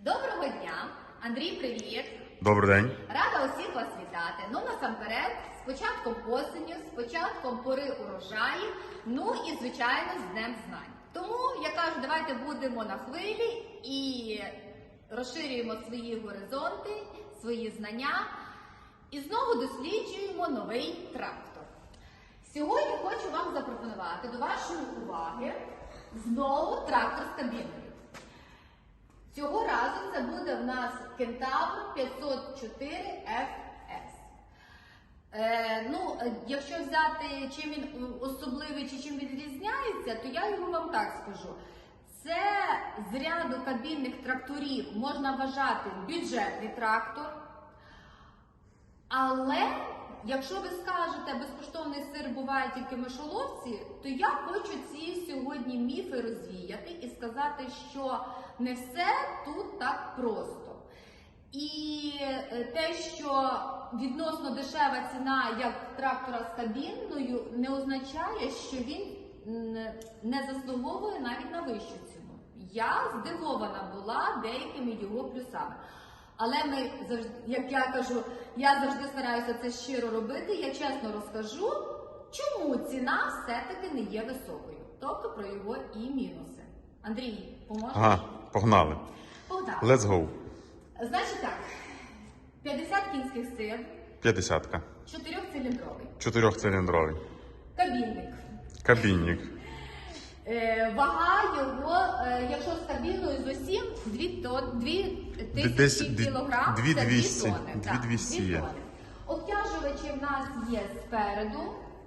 Доброго дня! Андрій, привіт! Добрий день. Рада усіх вас вітати. Ну насамперед, з початком осені, з початком пори урожаїв, ну і звичайно з Днем знань. Тому я кажу, давайте будемо на хвилі і розширюємо свої горизонти, свої знання і знову досліджуємо новий трактор. Сьогодні хочу вам запропонувати до вашої уваги знову трактор кабіною. Цього разу це буде в нас Кентавр 504 FS. Е, ну, якщо взяти, чим він особливий чи чим відрізняється, то я його вам так скажу. Це з ряду кабінних тракторів можна вважати бюджетний трактор. Але якщо ви скажете, безкоштовний сир буває тільки в мишоловці, то я хочу ці сьогодні міфи розвіяти і сказати, що не все тут так просто. І е, те, що відносно дешева ціна як трактора з кабінною, не означає, що він не заслуговує навіть на вищу ціну. Я здивована була деякими його плюсами. Але ми завжди, як я кажу, я завжди стараюся це щиро робити. Я чесно розкажу, чому ціна все-таки не є високою, тобто про його і мінуси. Андрій, поможеш? Ага, погнали. Богдан. Let's go. Значить так, 50 кінських сил, 50-ка. 4-циліндровий, Чотирьохциліндровий. кабінник. Кабінник. Е, вага його, е, якщо з кабіною з усім, 2 тон, 2 Десь тисячі кілограм, дві це 200, 2 тони. дві так, 200 є. Обтяжувачі в нас є спереду,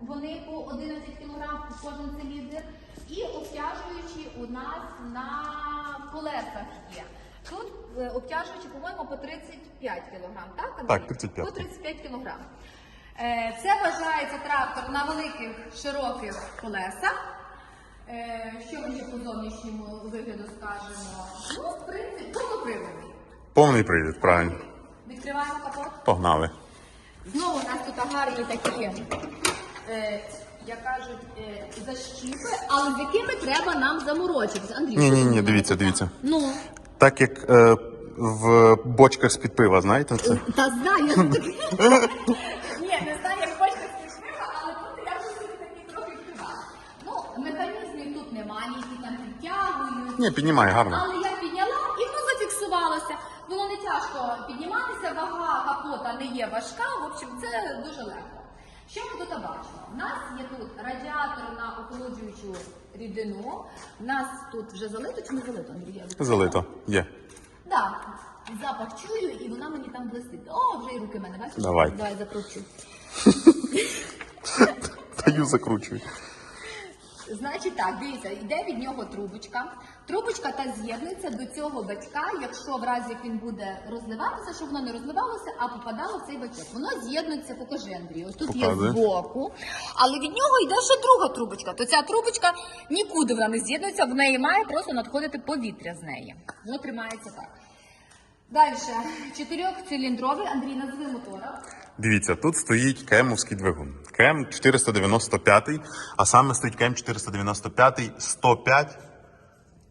вони по 11 кілограм кожен циліндр, і обтяжуючі у нас на колесах є. Тут е, обтяжуючі, по-моєму, по 35 кілограм, так? Андрій? Так, 35. По 35 кілограм. Е, Це вважається трактор на великих широких колесах. Е, Що ми ще по зовнішньому вигляду скажемо? Ну, в принципі, повноприводний. Повний привід, правильно. Відкриваємо капот. Погнали. Знову у нас тут гарні такі, як кажуть, е, защіпи, але з якими треба нам заморочитися. Андрій, Ні, що ні, ти ні, думаєш? дивіться, дивіться. Ну, Так як е, в бочках з-під пива, знаєте це? та знаю. Ні, не знаю, як бачите, смішнива, але тут я вже такі трохи відкривала. Ну, механізмів тут немає, які там підтягують. Ні, піднімає гарно. Але я підняла і воно зафіксувалося. Було не тяжко підніматися, вага капота не є важка. В общем, це дуже легко. Що ми тут бачимо? У нас є тут радіатор на охолоджуючу рідину. У нас тут вже залито чи не залито, Андрій? Залито. Є. Так, запах чую, і вона мені там блистить. О, вже і руки в мене бачиш? Давай. Давай закручу. Даю закручую. Значить так, дивіться, йде від нього трубочка. Трубочка та з'єднується до цього батька, якщо в разі як він буде розливатися, щоб воно не розливалося, а попадало в цей бачок. Воно з'єднується, покажи Андрій. Ось тут є збоку, але від нього йде ще друга трубочка. То ця трубочка нікуди вона не з'єднується, в неї має просто надходити повітря з неї. Воно тримається так. Далі, чотирьохциліндровий, Андрій, назви мотора. Дивіться, тут стоїть кемовський двигун. Кем 495, а саме стоїть кем 495 105.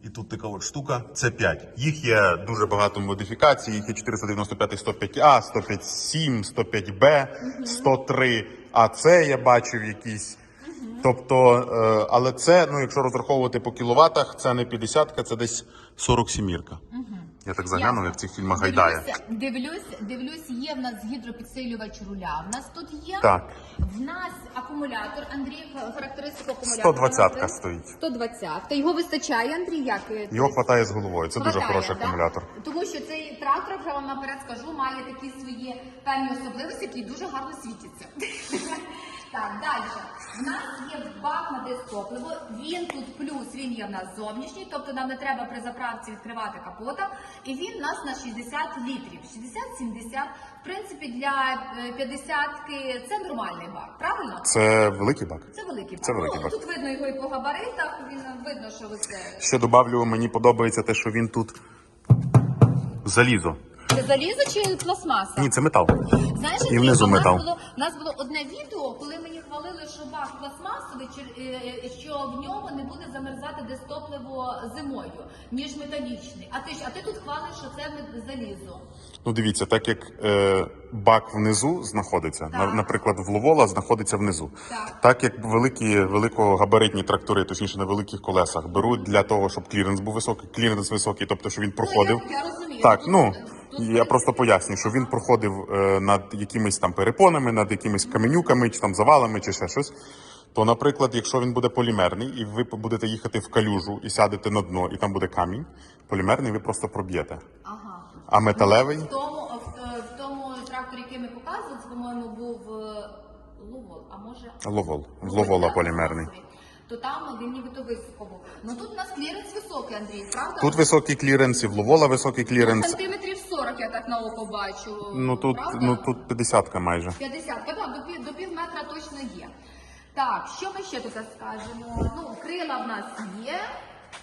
І тут така от штука, це 5. Їх є дуже багато модифікацій, їх є 495 105А, 105-7, 105Б, 103 АЦ я бачив якісь. Тобто, е, але це, ну якщо розраховувати по кіловатах, це не 50, ка це десь 47 Я так заглянув, як в цих фільмах гайдає. Дивлюсь, дивлюсь, є в нас гідропідсилювач руля. В нас тут є. Так. В нас акумулятор. Андрій, характеристику акумулятора. 120-ка назве. стоїть. 120. Та його вистачає, Андрій, як? Його хватає з головою. Це дуже хороший да? акумулятор. Тому що цей трактор, вже вам наперед скажу, має такі свої певні особливості, які дуже гарно світяться. Так, далі. У нас є бак на дистопливо. Він тут плюс, він є в нас зовнішній, тобто нам не треба при заправці відкривати капота. І він у нас на 60 літрів. 60-70. В принципі, для е, 50-ки це нормальний бак, правильно? Це великий бак. Це великий бак. Це великий ну, бак. Тут видно його і по габаритах, він видно, що ви це Ще добавлю, мені подобається те, що він тут залізо. Це залізо чи пластмаса? Ні, це метал. Знаєш, І внизу у нас було у нас було одне відео, коли мені хвалили, що бак пластмасовий, е, е, що в ньому не буде замерзати десь топливо зимою, ніж металічний. А ти а ти тут хвалиш, що це залізо. Ну дивіться, так як е, бак внизу знаходиться, Так. наприклад, в Ловола знаходиться внизу. Так. як великі великогабаритні трактори, точніше на великих колесах, беруть для того, щоб кліренс був високий, кліренс високий, тобто щоб він проходив. Ну, я, я розумію. Так, ну я просто пояснюю, що він проходив е, над якимись там перепонами, над якимись каменюками, чи там завалами, чи ще щось. То, наприклад, якщо він буде полімерний, і ви будете їхати в калюжу і сядете на дно, і там буде камінь, полімерний ви просто проб'єте. Ага. А металевий В тому, в, е, в тому тракторі, який ми показували, це, по-моєму, був е, Ловол, а може ловол, ловола полімерний. То там він нібито високо був. Ну тут у нас кліренс високий, Андрій, правда? Тут високий кліренс, і в ловола високий кліренс. Сантиметрів 40 я так на око бачу. Ну тут, правда? ну тут 50 майже. 50, так, до, пів, до пів метра точно є. Так, що ми ще тут скажемо? Ну, крила в нас є.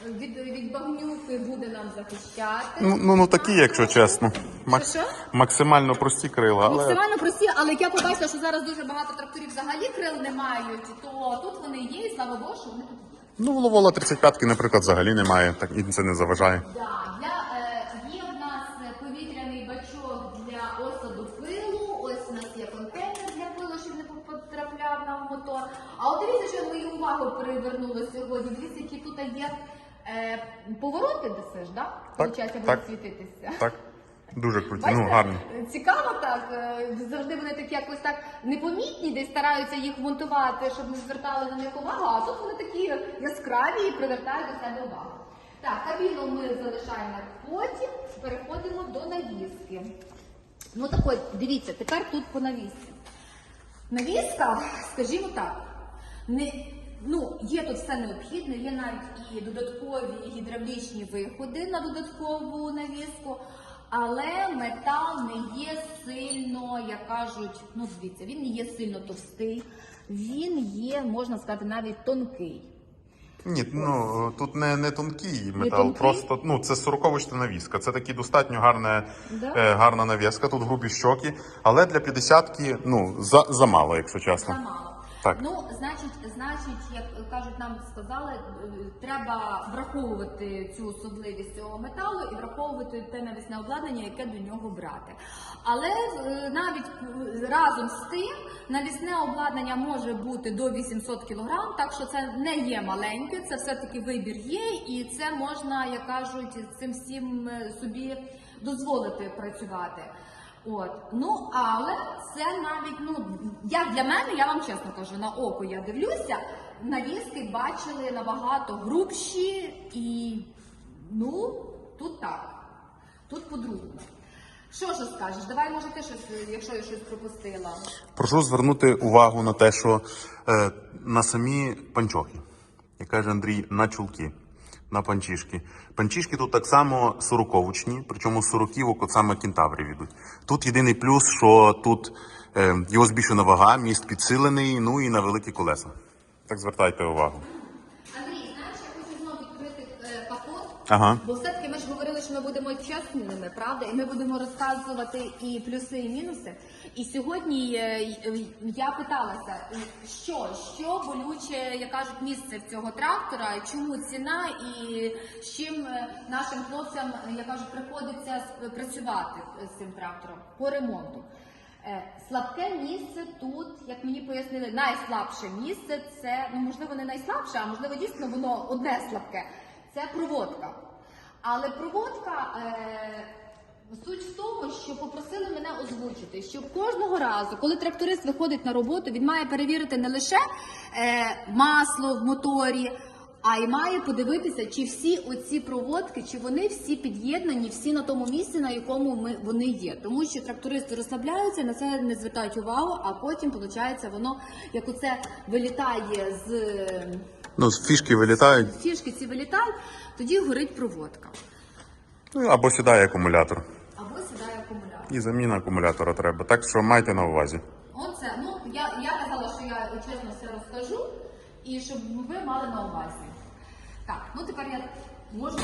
Від, від багнюки буде нам захищати. Ну, ну, ну такі, якщо чесно. Мак- Що? Максимально прості крила, але Максимально але як я побачила, що зараз дуже багато тракторів взагалі крил не мають, то тут вони є, і слава Богу, що вони тут є. ну в Ловола 35-ки, наприклад, взагалі немає, так і це не заважає. Да, для, е, є в нас повітряний бачок для осаду пилу. Ось у нас є контейнер для пилу, щоб не потрапляв нам мотор. А от дивіться, що мою увагу привернуло сьогодні. Дивіться, які тут є е, повороти, десиш, да? Получається, так. будуть світитися. Так, дуже круті, Бачите, ну гарні. Цікаво так. е, Завжди вони такі якось так непомітні, десь стараються їх монтувати, щоб не звертали на них увагу, а тут вони такі яскраві і привертають до себе увагу. Так, кабіну ми залишаємо потім, переходимо до навіски. Ну так от, дивіться, тепер тут по навісці. Навіска, скажімо так, не, ну, є тут все необхідне, є навіть і додаткові гідравлічні виходи на додаткову навіску, але метал не є сильно, як кажуть, ну дивіться, він не є сильно товстий, він є, можна сказати, навіть тонкий. Ні, ну тут не, не тонкий метал, тонкий? просто ну це 40 навіска. Це такі достатньо гарне, Да? е, гарна навіска, тут грубі щоки, але для 50-ки ну за, замало, якщо чесно. Замало. Так. Ну, значить, значить, як кажуть, нам сказали, е, треба враховувати цю особливість цього металу і враховувати те навісне обладнання, яке до нього брати. Але е, навіть е, разом з тим навісне обладнання може бути до 800 кг, так що це не є маленьке, це все-таки вибір є, і це можна, як кажуть, цим всім собі дозволити працювати. От ну але це навіть ну як для мене, я вам чесно кажу, на око я дивлюся, навіски бачили набагато грубші і ну тут так, тут по-другому. Що ж скажеш? Давай, може, ти щось, якщо я щось пропустила. Прошу звернути увагу на те, що е, на самі панчохи, як каже Андрій, на чулки, на панчішки. Панчішки тут так само сороковочні, причому сороківок от саме кентаврів ідуть. Тут єдиний плюс, що тут е, його збільшена вага, міст підсилений, ну і на великі колеса. Так звертайте увагу. Андрій, знаєш, я хочу знову відкрити е, капот. Ага. Бо все-таки ми ж говорили, що ми будемо чесними, правда? І ми будемо розказувати і плюси, і мінуси. І сьогодні е, я питалася, що, що болюче, як кажуть, місце в цього трактора, чому ціна і з чим е, нашим хлопцям, як кажуть, приходиться працювати з цим трактором по ремонту. Е, Слабке місце тут, як мені пояснили, найслабше місце це ну можливо не найслабше, а можливо дійсно воно одне слабке. Це проводка. Але проводка е, суть в тому, що попросили мене озвучити, що кожного разу, коли тракторист виходить на роботу, він має перевірити не лише е, масло в моторі. А й має подивитися, чи всі оці проводки, чи вони всі під'єднані, всі на тому місці, на якому ми вони є. Тому що трактористи розслабляються, на це не звертають увагу, а потім, виходить, воно як оце вилітає з Ну, фішки вилітають, фішки ці вилітають, тоді горить проводка. ну, або сідає акумулятор. Або сідає акумулятор. І заміна акумулятора треба. Так що майте на увазі. Оце, ну я, я казала, що я чесно все розкажу, і щоб ви мали на увазі. Так, ну тепер я можу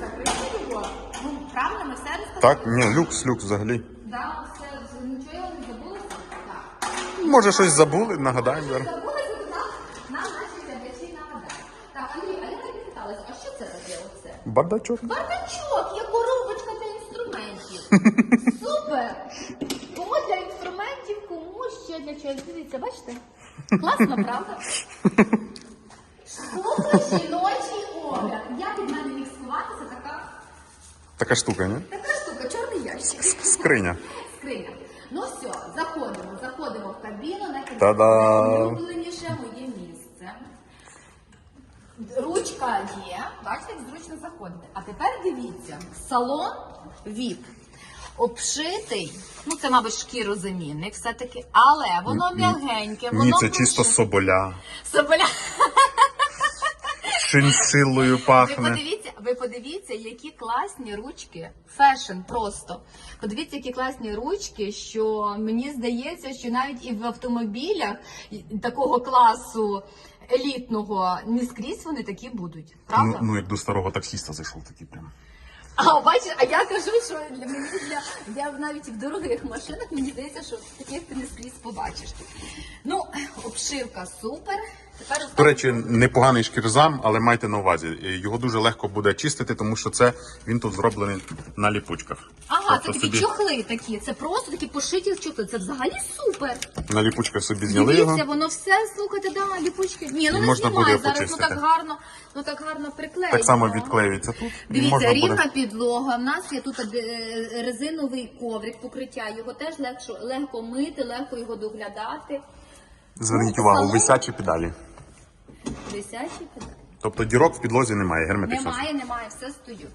закрити його. Ну, правильно, ми все розказали. Так, ні, люкс, люкс взагалі. Да, все, нічого я не забулася? Так. Може, щось забули, нагадаємо зараз. Забулася, то нам, нам наші глядачі нагадають. Так, Андрій, а я так питалась, а що це таке оце? Бардачок. Бардачок, є коробочка для інструментів. Супер! Кому для інструментів, кому ще для чогось. Дивіться, бачите? Класно, правда? Супер жіночий огляд. Як від мене міг сховатися така, Така штука, ні? така штука, чорний ящик. Скриня. Скриня. Ну все, заходимо, заходимо в кабіну, на Та-дам! Ручка є, бачите, як зручно заходити. А тепер дивіться, салон VIP. Обшитий, ну це, мабуть, шкірозамінник все-таки, але воно м'ягеньке, воно Ні, це чисто соболя. Соболя. Шиншиллою Ви подивіться, ви подивіться, які класні ручки. Фешн просто. Подивіться, які класні ручки, що мені здається, що навіть і в автомобілях такого класу елітного не скрізь вони такі будуть. Ну, Правда? ну, як до старого таксіста зайшов такий прям. А бачиш, а я кажу, що для мені для я навіть в дорогих машинах мені здається, що таких ти не скрізь побачиш. Ну, обшивка супер. До речі, непоганий шкірзам, але майте на увазі, його дуже легко буде чистити, тому що це він тут зроблений на ліпучках. Ага, це Тобто такі чохли такі. Це просто такі пошиті чохли. Це взагалі супер. На ліпучках собі зняли Дивіться, його. воно все, слухайте, да, ліпучки. Ні, ну не можна знімає буде зараз, ну так гарно, ну так гарно приклеєно. Так само відклеюється тут. Дивіться, рівна буде... підлога. В нас є тут е, резиновий коврик покриття. Його теж легко, легко мити, легко його доглядати. Зверніть Ну, увагу, висячі педалі. Педаль. Тобто дірок в підлозі немає, герметично. Немає, немає, все стою.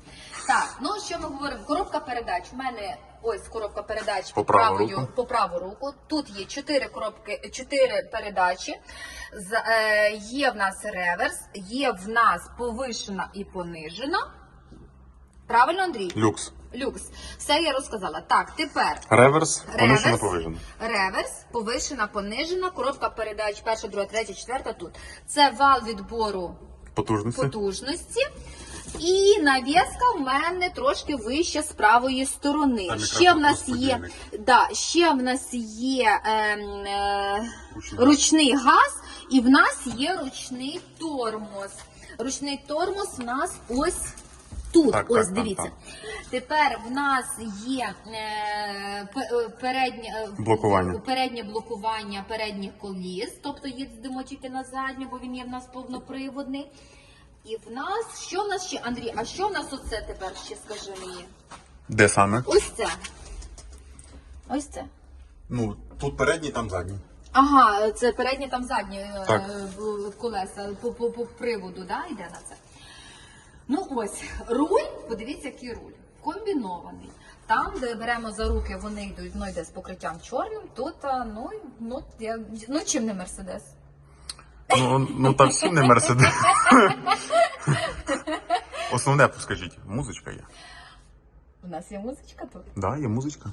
Так, ну що ми говоримо? Коробка передач. У мене ось коробка передач По праву правою, руку. по праву руку. Тут є чотири коробки, чотири передачі. З, е, є в нас реверс, є в нас повишена і понижена. Правильно, Андрій? Люкс. Люкс. Все я розказала. Так, тепер Реверс, понижено Реверс, реверс, повишена, понижена, коробка передач, перша, друга, третя, четверта тут. Це вал відбору Потужності. потужності. І навіска в мене трошки вища з правої сторони. Там ще в нас є, да, ще в нас є ем, е, Ручний ручний газ, і в нас є ручний тормоз. Ручний тормоз в нас ось тут. Так, ось так, дивіться. так, Тепер в нас є е, е, переднє е, Блокування. переднє блокування передніх коліс, тобто їздимо тільки на задню, бо він є в нас повноприводний. І в нас, що в нас ще, Андрій, а що в нас оце тепер ще скажи мені? Де саме? Ось це. Ось це. Ну, тут передній, там задній. Ага, це переднє там заднє е, Так. колеса по, по, по приводу, да, йде на це. Ну ось, руль, подивіться, який руль. Комбінований. Там, де беремо за руки, вони йдуть, ну йде з покриттям чорним, тут, ну, ну, я, ну чим не мерседес? Ну, ну та всі не мерседес. Основне, скажіть, музичка є. У нас є музичка тут. Да, є музичка.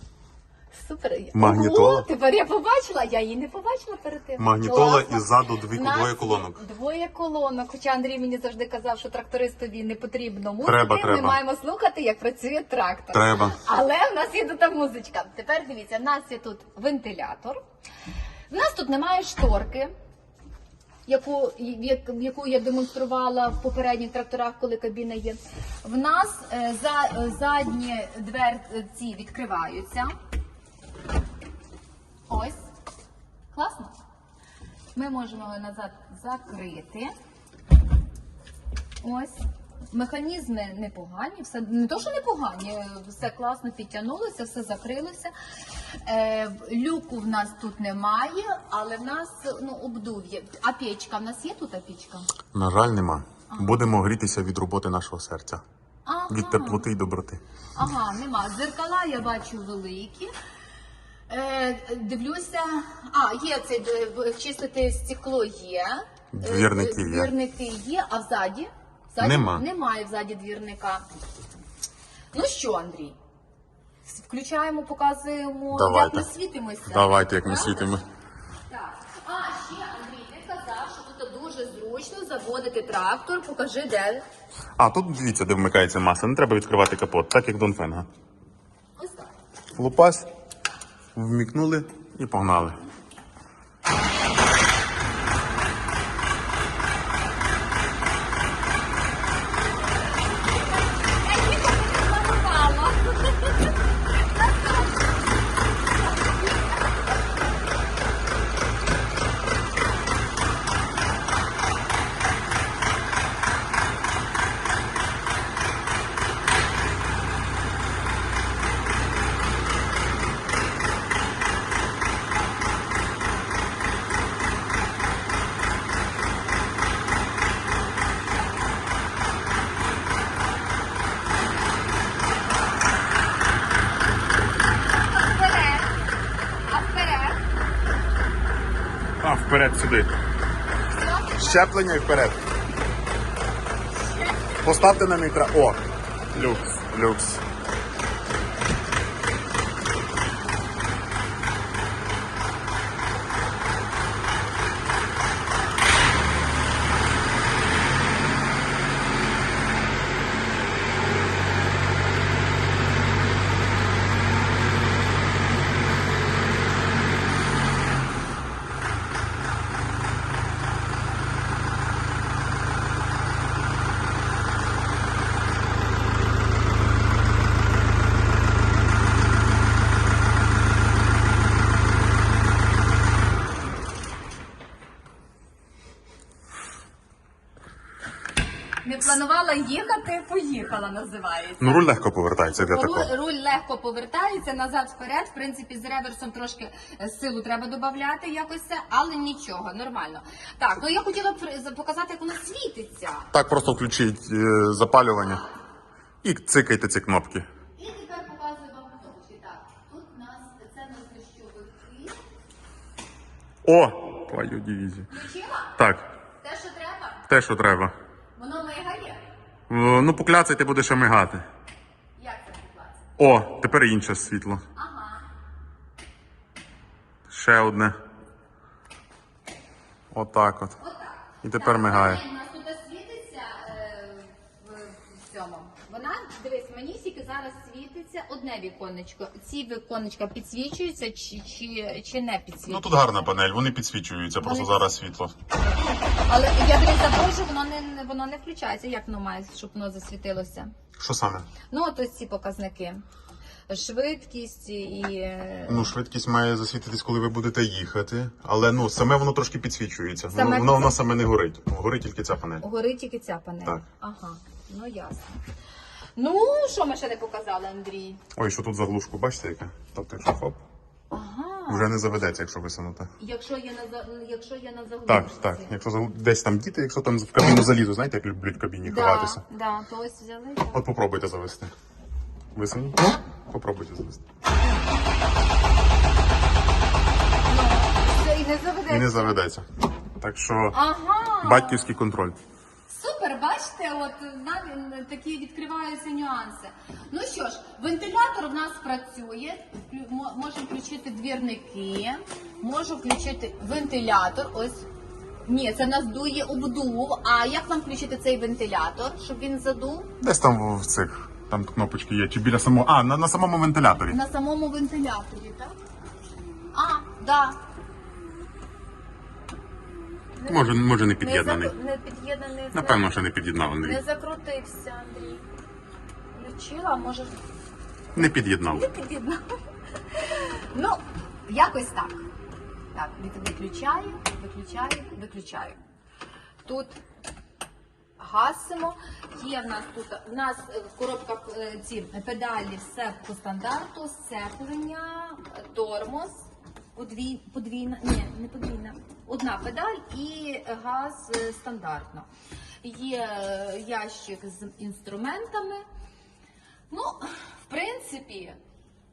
Супер. Магнітола. О, тепер я побачила, я її не побачила перед тим. Магнітола і ззаду дві, нас двоє колонок. Двоє колонок. Хоча Андрій мені завжди казав, що трактористові не потрібно музики. Треба, Ми треба. маємо слухати, як працює трактор. Треба. Але в нас є тут музичка. Тепер дивіться, в нас є тут вентилятор. В нас тут немає шторки. Яку, яку я демонструвала в попередніх тракторах, коли кабіна є. В нас е, за, е, задні дверці відкриваються. Ось. Класно. Ми можемо його назад закрити. Ось. Mеханізми непогані, все не то, що непогані, все класно підтягнулося, все закрилося. Е, люку в нас тут немає, але в нас ну, обдув є. А печка в нас є тут а печка? На жаль, нема. Будемо грітися від роботи нашого серця. Ага. Від теплоти й доброти. Ага, нема. Зеркала я бачу великі. Е, дивлюся. А, є цей е, чистити стекло є. Е, Двірники є. Двірники є, а взаді? Взаді Нема. Немає взаді двірника. Ну що, Андрій? Включаємо, показуємо, як ми світимося. Давайте, як ми світимо. Так. А ще Андрій, ти казав, що тут дуже зручно заводити трактор. Покажи, де. А, тут дивіться, де вмикається маса. Не треба відкривати капот, так як Донфенга. Ось так. Лупас, вмікнули і погнали. Я ніколи не планувала. Вперед. А вперед. А, вперед сюди. Щеплення і вперед. Поставте на мікро. О! Люкс, люкс. Не планувала їхати, поїхала, називається. Ну, руль легко повертається для такого. Руль, руль легко повертається назад вперед. В принципі, з реверсом трошки е, силу треба додати якось це, але нічого, нормально. Так, ну я хотіла б показати, як воно світиться. Так, просто включіть е, запалювання і цикайте ці кнопки. І тепер показую вам кнопочки. Так, тут у нас це у нас дощовики. О! Твою дивізію. Включила? Так, Те, що треба, те, що треба. Е, Ну, покляцай, ти будеш мигати. Як це покласти? О, тепер інше світло. Ага. Ще одне. Отак от. Отак. І тепер Так, мигає. Одне віконечко. Ці віконечка підсвічуються чи, чи, чи не Ну тут гарна панель, вони підсвічуються, просто Вони- зараз світло. Але я дивись, запрошую, воно не воно не включається. Як воно має, щоб воно засвітилося? Що саме? Ну, от ось ці показники. Швидкість і. е, Ну, швидкість має засвітитись, коли ви будете їхати, але ну саме воно трошки підсвічується. Саме Воно, воно, воно саме не горить. Горить тільки ця панель. Горить тільки ця панель. Так. Ага, ну ясно. Ну, що ми ще не показали, Андрій? Ой, що тут заглушку, бачите яке? Тобто, якщо хоп, Ага. вже не заведеться, якщо висунути. Якщо є на за- якщо є на заглушці. Так, так. Якщо десь там діти, якщо там в кабіну залізу, знаєте, як люблять в кабіні Да, ховатися. да, то ось взяли. От попробуйте завести. Висуніть? Ну, попробуйте завести. І не заведеться. І не заведеться. Так що Ага. батьківський контроль. Бачите, от навіть такі відкриваються нюанси. Ну що ж, вентилятор в нас працює. Вклю- мо- Можемо включити двірники, можу включити вентилятор. Ось. Ні, це в нас дує обдув. А як нам включити цей вентилятор, щоб він задув? Десь там в цих. Там кнопочки є, чи біля самого. А, на, на самому вентиляторі. На самому вентиляторі, так? А, да. Може, може не під'єднаний. не під'єднаний. Напевно, що не під'єднав Андрій. Не закрутився, Андрій. Включила, може. Не під'єднав. Не під'єднав. Ну, якось так. Так, від- виключаю, виключаю, виключаю. Тут гасимо. Є в нас тут в нас е, коробка е, ці педалі все по стандарту, сцеплення, тормоз, подвій, подвійна, ні, не подвійна, одна педаль і газ е, стандартно. Є е, ящик з інструментами. Ну, в принципі,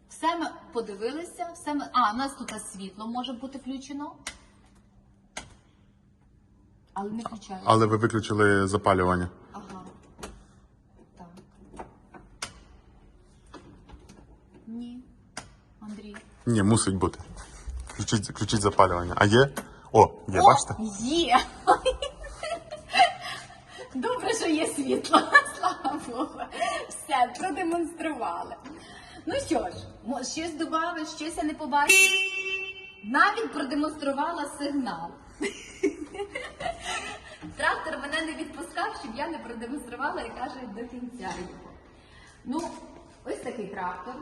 все ми подивилися, все ми. А, у нас тут світло може бути включено. Але не включаю. Але ви виключили запалювання. Ага. Так. Ні. Андрій. Ні, мусить бути. Включіть, включіть запалювання. А є? О, є, бачите? Є. Добре, що є світло. Слава Богу. Все, продемонстрували. Ну що ж, щось додавиш, щось я не побачила. Навіть продемонструвала сигнал. Трактор мене не відпускав, щоб я не продемонструвала і каже до кінця його. Ну, ось такий трактор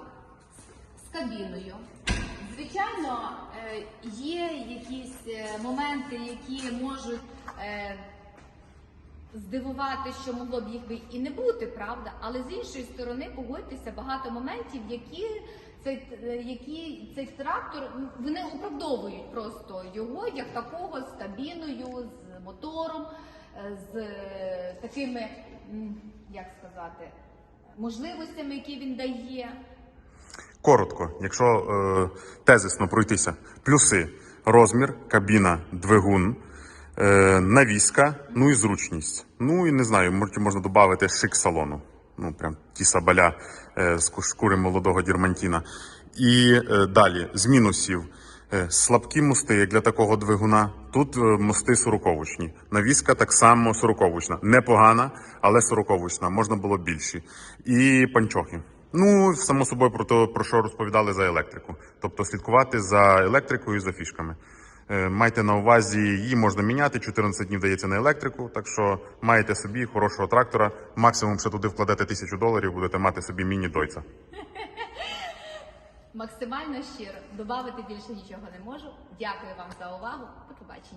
з кабіною. Звичайно, е, є якісь е, моменти, які можуть е, здивувати, що могло б їх би і не бути, правда. Але з іншої сторони, погодьтеся, багато моментів, які цей, які цей трактор вони оправдовують просто його як такого з кабіною, з мотором, з такими, як сказати, можливостями, які він дає. Коротко, якщо е, тезисно пройтися, плюси: розмір, кабіна, двигун, е, навіска, ну і зручність. Ну і не знаю, можна додати шик салону. Ну, прям ті сабаля е, з шкури молодого дірмантіна. І е, далі, з мінусів. Е, Слабкі мости, як для такого двигуна. Тут е, мости сороковочні. Навіска так само сороковочна. Непогана, але сороковочна. Можна було більші. І панчохи. Ну, само собою про те, про що розповідали за електрику. Тобто слідкувати за електрикою і за фішками. Е, Майте на увазі, її можна міняти, 14 днів дається на електрику, так що маєте собі хорошого трактора, максимум ще туди вкладете тисячу доларів, будете мати собі міні-дойця. Максимально щиро. Добавити більше нічого не можу. Дякую вам за увагу. До побачення.